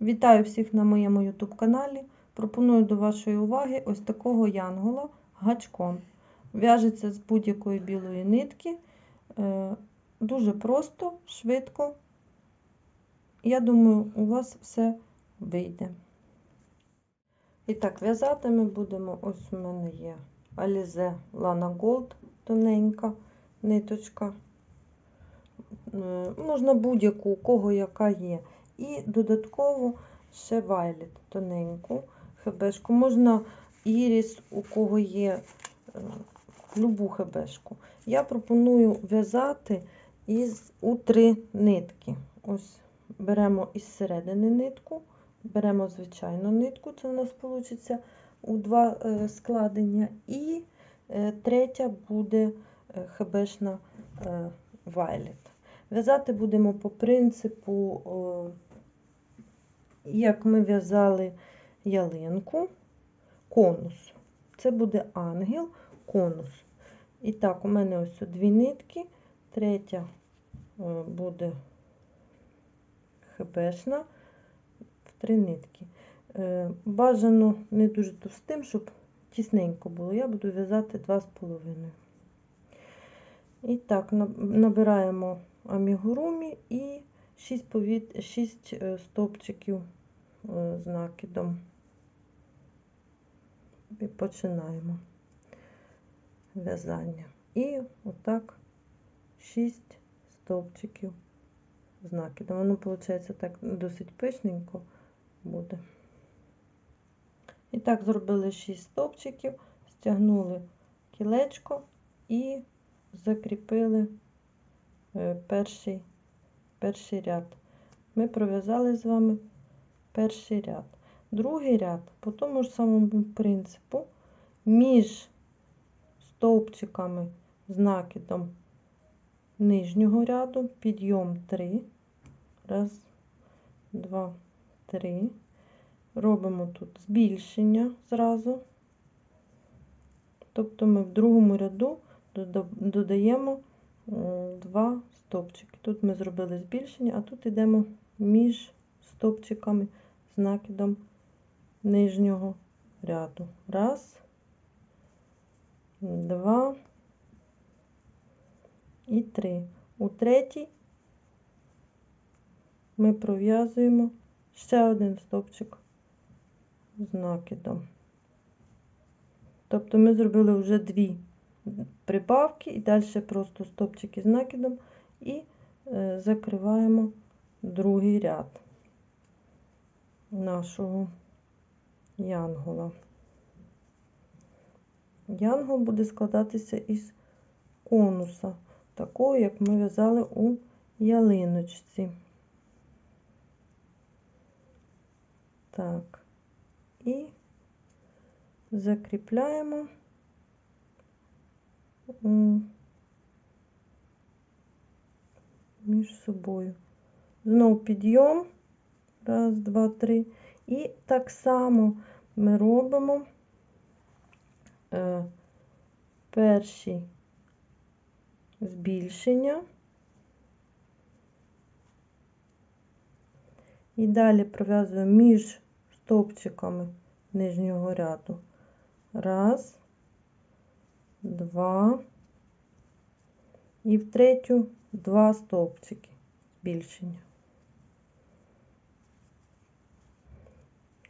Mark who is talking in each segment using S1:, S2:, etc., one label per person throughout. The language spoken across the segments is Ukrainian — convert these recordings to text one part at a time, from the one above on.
S1: Вітаю всіх на моєму YouTube каналі. Пропоную до вашої уваги ось такого янгола гачком. В'яжеться з будь-якої білої нитки. Е, Дуже просто, швидко. Я думаю, у вас все вийде. І так, в'язати ми будемо. Ось у мене є Alize Lana Gold тоненька ниточка. Е, Можна будь-яку, у кого яка є. І додатково ще вайлет тоненьку хебешку. Можна іріс, у кого є е, любу хебешку. Я пропоную в'язати із у три нитки. Ось беремо із середини нитку, беремо звичайну нитку, це у нас вийде у два е, складення, і е, третя буде хебешна вайлет. В'язати будемо по принципу як ми в'язали ялинку, конус. Це буде ангел, конус. І так, у мене ось дві нитки, третя е, буде хебешна в три нитки. Е, бажано не дуже товстим, щоб тісненько було. Я буду в'язати 2,5. І так, набираємо амігурумі і 6 повіт... 6 е, стовпчиків з накидом. І починаємо в'язання. І отак 6 стовпчиків з накидом. Воно, виходить, так досить пишненько буде. І так, зробили 6 стовпчиків, стягнули кілечко і закріпили е, перший, перший ряд. Ми пров'язали з вами перший ряд. Другий ряд по тому ж самому принципу, між стовпчиками з накидом нижнього ряду, підйом 3. Раз, два, три. Робимо тут збільшення зразу. Тобто ми в другому ряду додаємо два стовпчики. Тут ми зробили збільшення, а тут йдемо між стовпчиками з накидом нижнього ряду. Раз, два і три. У третій ми пров'язуємо ще один стовпчик з накидом. Тобто ми зробили вже дві прибавки і далі просто стовпчики з накидом і е, закриваємо другий ряд нашого янгола. Янгол буде складатися із конуса, такого, як ми в'язали у ялиночці. Так, і закріпляємо між собою. Знову підйом. Раз, два, три. І так само ми робимо е, перші збільшення. І далі пров'язуємо між стовпчиками нижнього ряду. Раз, два, і в третю два стовпчики збільшення.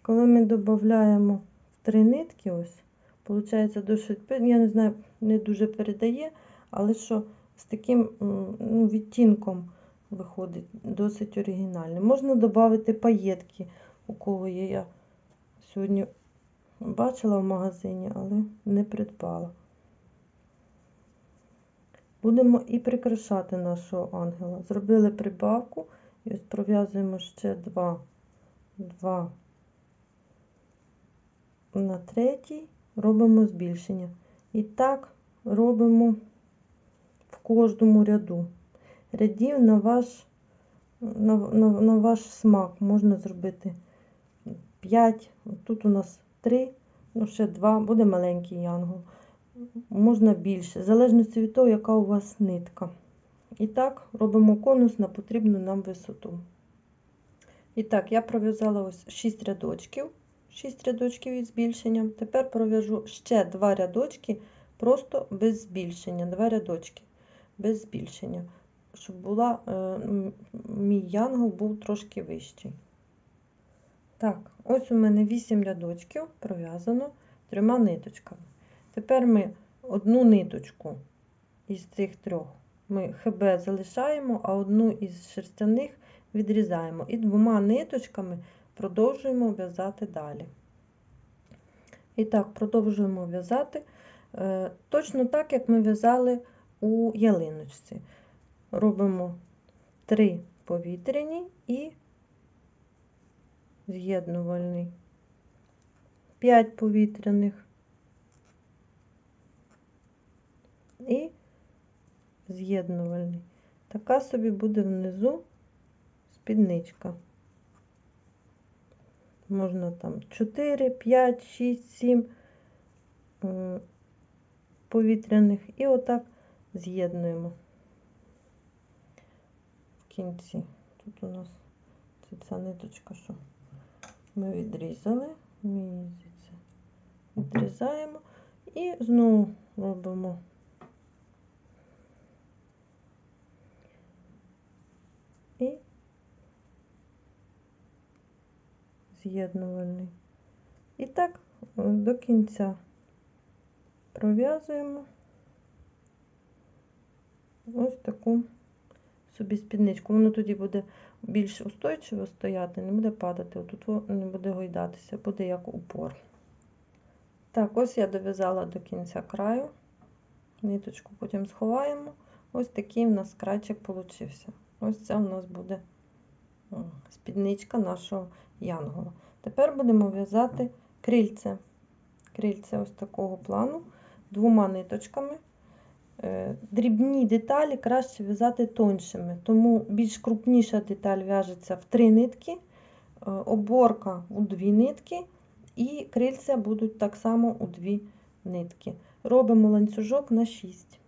S1: Коли ми додаємо три нитки, ось, виходить досить, я не знаю, не дуже передає, але що з таким ну, відтінком виходить досить оригінально. Можна додати паєтки, у кого є. Я сьогодні бачила в магазині, але не придбала. Будемо і прикрашати нашого ангела. Зробили прибавку і ось пров'язуємо ще два, два на третій робимо збільшення. І так робимо в кожному ряду. Рядів на ваш на, на, на ваш смак можна зробити 5, тут у нас 3, ну ще 2, буде маленький янгол. Можна більше, в залежності від того, яка у вас нитка. І так, робимо конус на потрібну нам висоту. І так, я пров'язала ось 6 рядочків, 6 рядочків із збільшенням. Тепер пров'яжу ще 2 рядочки просто без збільшення, 2 рядочки без збільшення, щоб була, е, мій янгол був трошки вищий. Так, ось у мене 8 рядочків пров'язано трьома ниточками. Тепер ми одну ниточку із цих трьох ми ХБ залишаємо, а одну із шерстяних відрізаємо. І двома ниточками продовжуємо в'язати далі. І так, продовжуємо в'язати е, точно так, як ми в'язали у ялиночці. Робимо 3 повітряні і з'єднувальний. 5 повітряних і з'єднувальний. Така собі буде внизу спідничка. Можна там 4, 5, 6, 7 повітряних і отак з'єднуємо в кінці. Тут у нас це ця ниточка, що ми відрізали, відрізаємо і знову робимо і з'єднувальний. І так е, до кінця пров'язуємо ось таку собі спідничку. Воно тоді буде більш устойчиво стояти, не буде падати, отут не буде гойдатися, буде як упор. Так, ось я дов'язала до кінця краю. Ниточку потім сховаємо. Ось такий у нас крайчик получився. Ось це у нас буде спідничка нашого янгола. Тепер будемо в'язати крильце. Крильце ось такого плану двома ниточками. Е, Дрібні деталі краще в'язати тоншими, тому більш крупніша деталь в'яжеться в три нитки, е, оборка у дві нитки, і крильця будуть так само у дві нитки. Робимо ланцюжок на 6.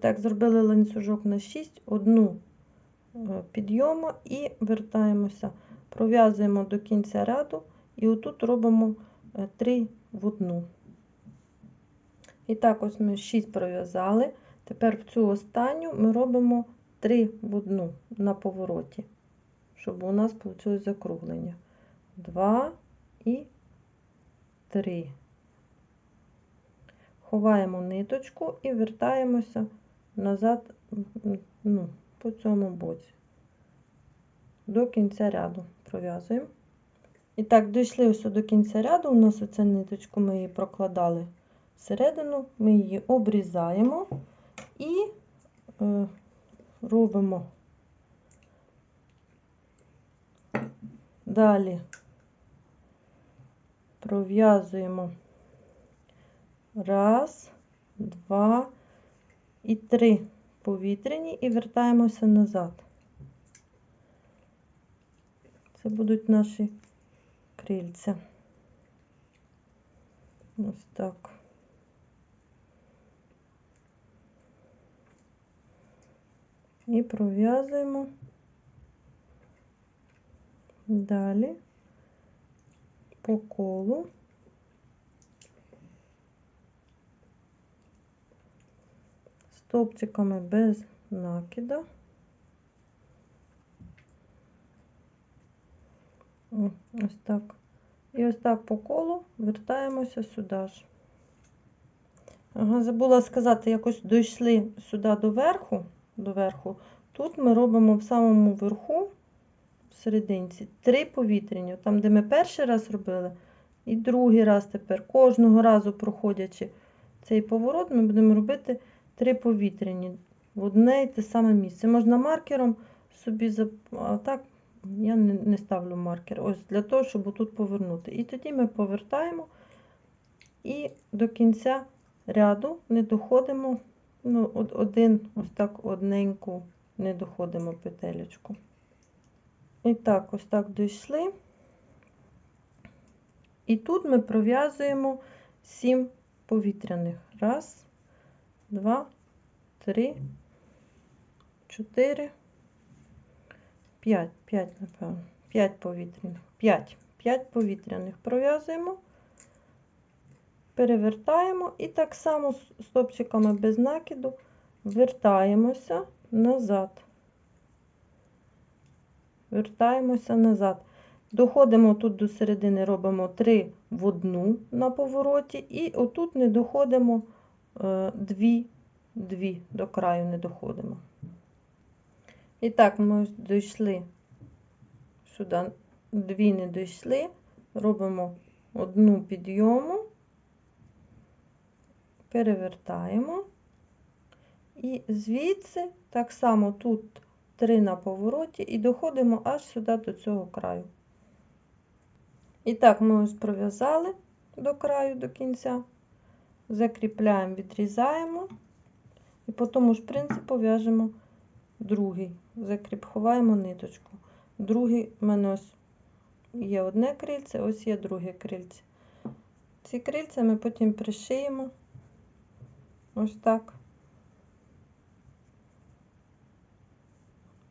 S1: Так, зробили ланцюжок на 6, одну підйому і вертаємося, пров'язуємо до кінця ряду, і отут робимо 3 в одну. І так, ось ми 6 пров'язали. Тепер в цю останню ми робимо 3 в одну на повороті, щоб у нас вийшло закруглення. 2 і 3. Ховаємо ниточку і вертаємося назад ну, по цьому боці. До кінця ряду пров'язуємо. І так, дійшли ось до кінця ряду. У нас оця ниточку ми її прокладали всередину, ми її обрізаємо і е, робимо далі пров'язуємо раз, два і три повітряні і вертаємося назад. Це будуть наші крильця. Ось так. І пров'язуємо далі по колу. Стовпчиками без накида. Ось так. І ось так по колу вертаємося сюди ж. Ага, забула сказати, якось дійшли сюди до верху, до верху. Тут ми робимо в самому верху, в серединці, три повітряні. Там, де ми перший раз робили, і другий раз тепер. Кожного разу проходячи цей поворот, ми будемо робити три повітряні в одне і те саме місце. Можна маркером собі, а так я не, не ставлю маркер. Ось для того, щоб тут повернути. І тоді ми повертаємо і до кінця ряду не доходимо, ну, один, ось так одненьку не доходимо петелечку. І так, ось так дійшли. І тут ми пров'язуємо 7 повітряних. Раз, два, три, чотири, п'ять. П'ять, напевно. 5 повітряних. 5. 5 повітряних пров'язуємо, перевертаємо і так само стопчиками без накиду вертаємося назад. Вертаємося назад. Доходимо тут до середини, робимо 3 в одну на повороті, і отут не доходимо 2, 2 до краю не доходимо. І так, ми дійшли сюди, дві не дійшли, робимо одну підйому, перевертаємо. І звідси так само тут 3 на повороті і доходимо аж сюди до цього краю. І так, ми ось пров'язали до краю, до кінця, закріпляємо, відрізаємо, і по тому ж принципу в'яжемо другий, закріп, ховаємо ниточку. Другий в мене ось є одне крильце, ось є друге крильце. Ці крильця ми потім пришиємо ось так.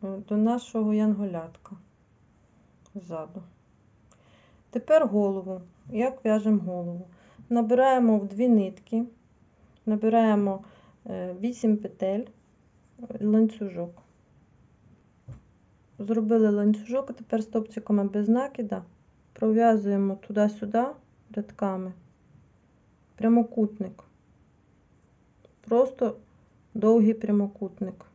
S1: До нашого янголятка ззаду. Тепер голову. Як в'яжемо голову? Набираємо в дві нитки, набираємо 8 петель, ланцюжок. Зробили ланцюжок, тепер стопчиками без накида пров'язуємо туди-сюди рядками прямокутник. Просто довгий прямокутник.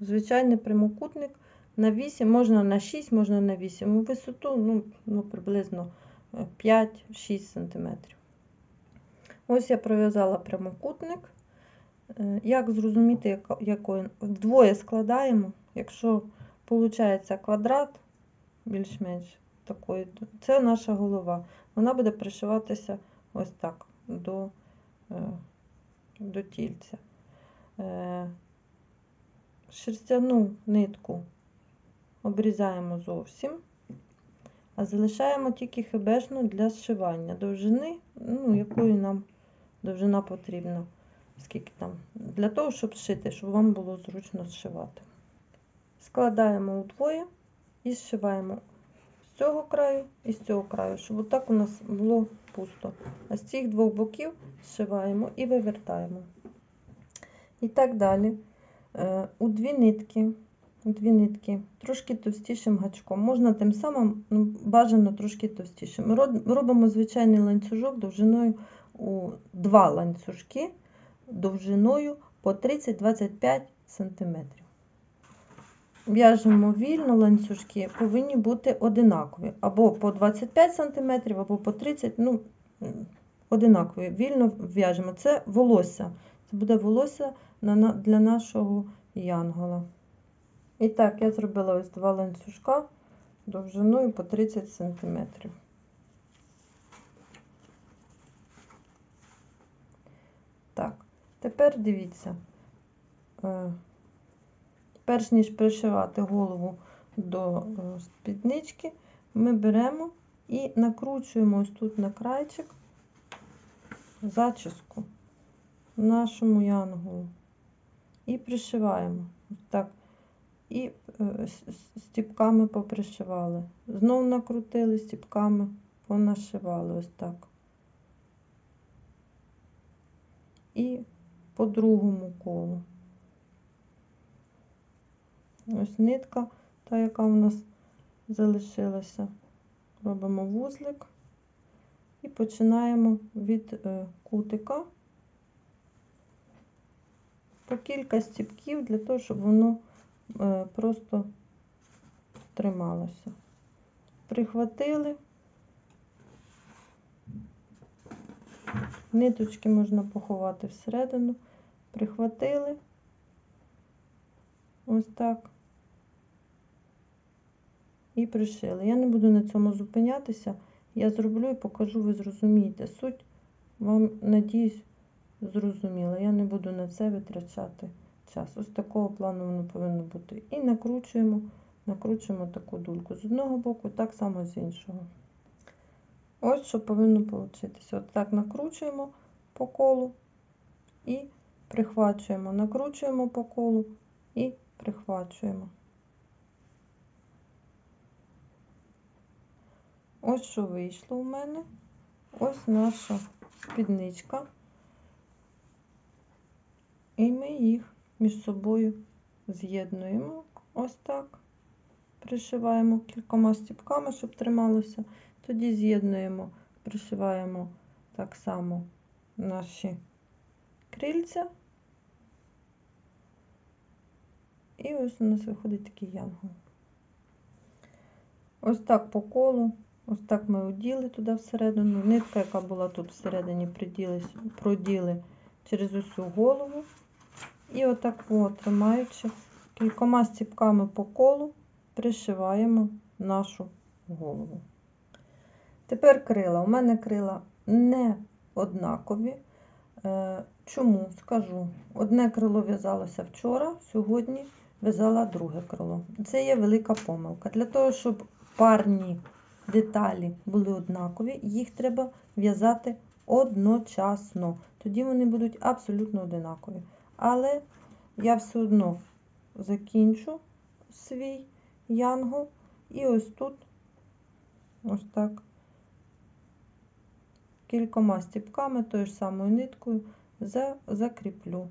S1: Звичайний прямокутник на 8, можна на 6, можна на 8. У висоту ну, ну, приблизно 5-6 см. Ось я пров'язала прямокутник. Як зрозуміти, якої вдвоє складаємо, якщо виходить квадрат, більш-менш такої, це наша голова. Вона буде пришиватися ось так до, до тільця. Шерстяну нитку обрізаємо зовсім, а залишаємо тільки хебешну для зшивання довжини, ну, якої нам довжина потрібна, скільки там, для того, щоб зшити, щоб вам було зручно зшивати. Складаємо удвоє і зшиваємо з цього краю і з цього краю, щоб отак у нас було пусто. А з цих двох боків зшиваємо і вивертаємо. І так далі. У дві нитки, дві нитки трошки товстішим гачком. Можна тим самим ну, бажано трошки товстішим. Робимо звичайний ланцюжок довжиною у два ланцюжки довжиною по 30-25 см. В'яжемо вільно ланцюжки, повинні бути одинакові. Або по 25 см, або по 30 ну, одинакові. Вільно в'яжемо. Це волосся. Це буде волосся для нашого янгола. І так, я зробила ось два ланцюжка довжиною по 30 см. Так, тепер дивіться, е, перш ніж пришивати голову до е, спіднички, ми беремо і накручуємо ось тут на крайчик зачіску нашому янголу і пришиваємо. Ось так. І е, стіпками попришивали. Знову накрутили стіпками, понашивали ось так. І по другому колу. Ось нитка, та, яка у нас залишилася. Робимо вузлик і починаємо від е, кутика по кілька стіпків для того, щоб воно просто трималося. Прихватили, ниточки можна поховати всередину, прихватили ось так і пришили. Я не буду на цьому зупинятися, я зроблю і покажу, ви зрозумієте. Суть вам, надіюсь, зрозуміло. Я не буду на це витрачати час. Ось такого плану воно повинно бути. І накручуємо, накручуємо таку дульку з одного боку, так само з іншого. Ось що повинно вийти. так накручуємо по колу і прихвачуємо, накручуємо по колу і прихвачуємо. Ось що вийшло у мене. Ось наша спідничка. І ми їх між собою з'єднуємо. Ось так. Пришиваємо кількома стіпками, щоб трималося. Тоді з'єднуємо, пришиваємо так само наші крильця. І ось у нас виходить такий янгол. Ось так по колу. Ось так ми оділи туди всередину. Нитка, яка була тут всередині, проділи через усю голову. І отак, от, тримаючи кількома стіпками по колу, пришиваємо нашу голову. Тепер крила. У мене крила не однакові. Е, Чому? Скажу. Одне крило в'язалося вчора, сьогодні в'язала друге крило. Це є велика помилка. Для того, щоб парні деталі були однакові, їх треба в'язати одночасно. Тоді вони будуть абсолютно одинакові. Але я все одно закінчу свій янгол і ось тут, ось так, кількома стіпками, тою ж самою ниткою за, закріплю.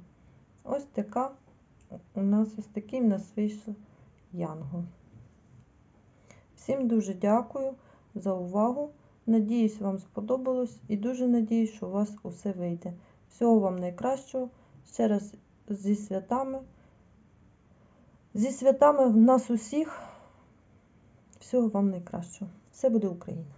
S1: Ось така у нас ось такий в нас вийшов янгол. Всім дуже дякую за увагу. Надіюсь, вам сподобалось і дуже надіюсь, що у вас усе вийде. Всього вам найкращого. Ще раз зі святами. Зі святами в нас усіх. Всього вам найкращого. Все буде Україна!